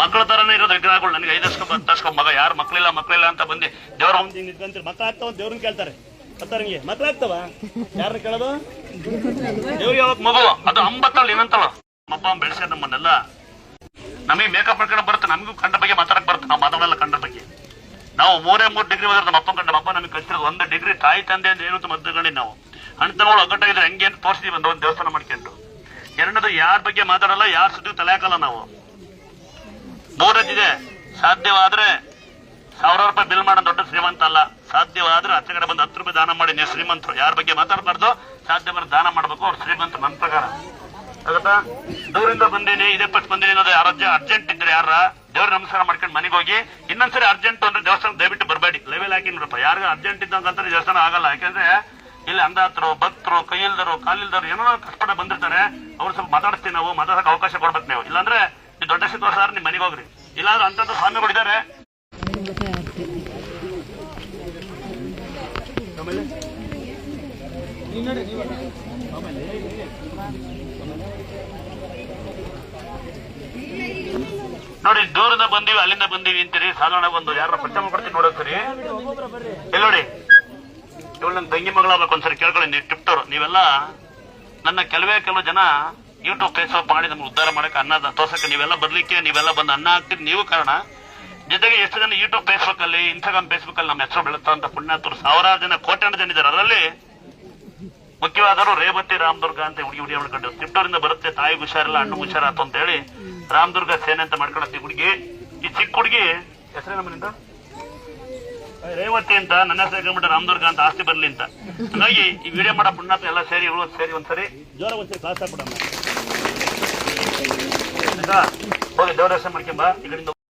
ಮಕ್ಕಳ ತರನೇ ಇರೋದು ವಿಗ್ರಹಗಳು. ನನಗೆ ಐದಸ್ಕೊ ತರ್ಸ್ಕೊ ಮಗ. ಯಾರು ಮಕ್ಕಳಿಲ್ಲ ಮಕ್ಕಳಿಲ್ಲ ಅಂತ ಬಂದು ದೇವ್ರ ಹಿಂಗ್ ನಿಂತ್ಕೊಂತೀರಿ ಮಕ್ಳು ಆಗ್ತಾವ ದೇವ್ರನ್ನ ಕೇಳ್ತಾರೆ. ಬರ್ತಾರೆ ಹಿಂಗೆ? ಮಕ್ಳು ಆಗ್ತಾವ? ಯಾರನ್ನ ಕೇಳೋದು? ದೇವ್ರಿಗೆ ಯಾವತ್ ಮಗು? ಅದು ಅಂಬತ್ತಲ್ಲ ಏನಂತಳ ಅಪ್ಪ ಬೆಳೆಸ್ಯಾರ ನಮ್ಮನ್ನೆಲ್ಲ ನಮಗೆ ಮೇಕಪ್ ಮಾಡ್ಕೊಂಡು ಬರುತ್ತೆ. ನಮಗೂ ಕಂಡ ಬಗ್ಗೆ ಮಾತಾಡಕ್ ಬರುತ್ತೆ. ನಾವು ಮಾತಾಡಲ್ಲ ಕಂಡ ಬಗ್ಗೆ. ನಾವು ಮೂರೇ ಮೂರು ಡಿಗ್ರಿ ಬಂದ್ರೆ ನಮ್ಮ ಅಪ್ಪ ಕಂಡ ಅಪ್ಪ ನಮಗೆ ಕಲ್ತಿರೋದು ಒಂದು ಡಿಗ್ರಿ ತಾಯಿ ತಂದೆ ಅಂತ ಏನು ಅಂತ ಮದ್ದುಗಂಡಿ ನಾವು. ಅಣ್ತನಗಳು ಒಗ್ಗಟ್ಟಾಗಿದ್ರೆ ಹೆಂಗೆ ಅಂತ ತೋರಿಸ್ತೀವಿ ಒಂದು ದೇವಸ್ಥಾನ ಮಾಡ್ಕೊಂಡು. ಎರಡನೇದು ಯಾರ ಬಗ್ಗೆ ಮಾತಾಡಲ್ಲ ಯಾರ ಸುದ್ದಿ ತಲೆ ಹಾಕಲ್ಲ ನಾವು. ಮೂರನೇದಿದೆ, ಸಾಧ್ಯವಾದ್ರೆ ಸಾವಿರಾರು ರೂಪಾಯಿ ಬಿಲ್ ಮಾಡೋ ದೊಡ್ಡ ಶ್ರೀಮಂತ ಅಲ್ಲ. ಸಾಧ್ಯವಾದ್ರೆ ಹತ್ತು ಕಡೆ ಬಂದು ಹತ್ತು ರೂಪಾಯಿ ದಾನ ಮಾಡಿ ನೀವು ಶ್ರೀಮಂತರು. ಯಾರ ಬಗ್ಗೆ ಮಾತಾಡಬಾರ್ದು? ಸಾಧ್ಯವಾದ್ರೆ ದಾನ ಮಾಡಬೇಕು. ಅವ್ರು ಶ್ರೀಮಂತ ನನ್ನ ಪ್ರಕಾರ. ಆಗುತ್ತಾ? ದೂರಿಂದ ಬಂದೀನಿ, ಇದೇ ಪಟ್ಟು ಬಂದೀನಿ ಅನ್ನೋದು ಯಾರ ಅರ್ಜೆಂಟ್ ಇದ್ರೆ ಯಾರ? ದೇವ್ರ ನಮಸ್ಕಾರ ಮಾಡ್ಕೊಂಡು ಮನೆಗೆ ಹೋಗಿ. ಇನ್ನೊಂದ್ಸರಿ ಅರ್ಜೆಂಟ್ ಅಂದ್ರೆ ದೇವಸ್ಥಾನ ದಯವಿಟ್ಟು ಬರಬೇಡಿ. ಲೆವೆಲ್ ಹಾಕಿ ನೋಡಪ್ಪ. ಯಾರಿಗೂ ಅರ್ಜೆಂಟ್ ಇದ್ದಂಗಂತಾರೆ ದೇವಸ್ಥಾನ ಆಗಲ್ಲ. ಯಾಕಂದ್ರೆ ಇಲ್ಲಿ ಅಂದಾತರು, ಭಕ್ತರು ಕೈಯಿಲ್ದರು ಕಾಲಿಲ್ದರು ಏನೋ ಕಷ್ಟಪಡ ಬಂದಿರ್ತಾರೆ. ಅವ್ರು ಸ್ವಲ್ಪ ಮಾತಾಡ್ತೀವಿ ನಾವು ಮಾತಾಡಕ್ಕೆ ಅವಕಾಶ ಕೊಡ್ಬೇಕು ನೀವು. ಇಲ್ಲಾಂದ್ರೆ ದೊಡ್ಡ ಸಿದ್ಧ ಸರ್ ನಿಮ್ ಮನೆಗೆ ಹೋಗ್ರಿ. ಇಲ್ಲಾಂದ್ರೆ ಸ್ವಾಮಿಗಳು ಇದ್ದಾರೆ ನೋಡಿ, ದೂರದ ಬಂದೀವಿ, ಅಲ್ಲಿಂದ ಬಂದೀವಿ ಅಂತೀರಿ. ಸಾಧಾರಣ ಒಂದು ಯಾರ ಪ್ರಥಮ ಕೊಡ್ತೀನಿ ನೋಡೋಕ್ರಿ ಇಲ್ಲಿ ನೋಡಿ. ಇವಳು ನನ್ನ ತಂಗಿ ಮಗಳಾಗಬೇಕು ಒಂದ್ಸರಿ ಕೇಳ್ಕೊಳ್ಳಿ, ನೀವು ಟಿಪ್ಟೋರು ನೀವೆಲ್ಲ ನನ್ನ ಕೆಲವೇ ಕೆಲವು ಜನ ಯೂಟ್ಯೂಬ್ ಫೇಸ್ಬುಕ್ ಮಾಡಿ ನಮ್ಗೆ ಉದ್ಧಾರ ಮಾಡಕ್ಕೆ ಅನ್ನ ತೋರ್ಸಕ್ಕೆ ನೀವೆಲ್ಲ ಬರ್ಲಿಕ್ಕೆ, ನೀವೆಲ್ಲ ಬಂದು ಅನ್ನ ಹಾಕ್ತಿದ್ ನೀವು ಕಾರಣ. ಜೊತೆಗೆ ಎಷ್ಟು ಜನ ಯೂಟ್ಯೂಬ್ ಫೇಸ್ಬುಕ್ ಅಲ್ಲಿ ಇನ್ಸ್ಟಾಗ್ರಾಮ್ ಫೇಸ್ಬುಕ್ ಅಲ್ಲಿ ನಮ್ಮ ಹೆಸರು ಬೆಳೆಸ್ತಂತ ಪುಣ್ಯಾತರು ಸಾವಿರಾರು ಜನ, ಕೋಟ್ಯಾಂತರ ಜನ ಇದ್ದಾರೆ ಅದರಲ್ಲಿ ಮುಖ್ಯವಾದರು ರೇವತಿ, ರಾಮದುರ್ಗ ಅಂತ ಹುಡುಗಿ ಹುಡುಗಿ ಮಾಡ್ಕೊಂಡು ತಿಪ್ಟೂರಿಂದ ಬರುತ್ತೆ, ತಾಯಿ ಹುಷಾರಿಲ್ಲ, ಹಣ್ಣು ಹುಷಾರಾತು ಅಂತ ಹೇಳಿ ರಾಮದುರ್ಗ ಸೇನೆ ಅಂತ ಮಾಡ್ಕೊಳತ್ತಿ ಹುಡುಗಿ. ಈ ಚಿಕ್ಕ ಹುಡುಗಿ ಹೆಸರೇ ನಮ್ಮನಿಂದ ರೇವತಿ ಅಂತ, ನನ್ನ ಹೆಸರು ಹೇಳ್ಬಿಟ್ಟು ರಾಮದುರ್ಗ ಅಂತ ಆಸ್ತಿ ಬರ್ಲಿ ಅಂತ. ಹಾಗಾಗಿ ಈ ವಿಡಿಯೋ ಮಾಡೋ ಪುಣ್ಯಾತ ಎಲ್ಲ ಸೇರಿ ಸೇರಿ ಒಂದ್ಸರಿ. ಜೋರ ಒಂದ್ಸರಿ ಕ್ಲಾಸ್ ಹೋಗಿ ದೇವರ ದರ್ಶನ ಮಾಡ್ಕೊಂಬ ಈ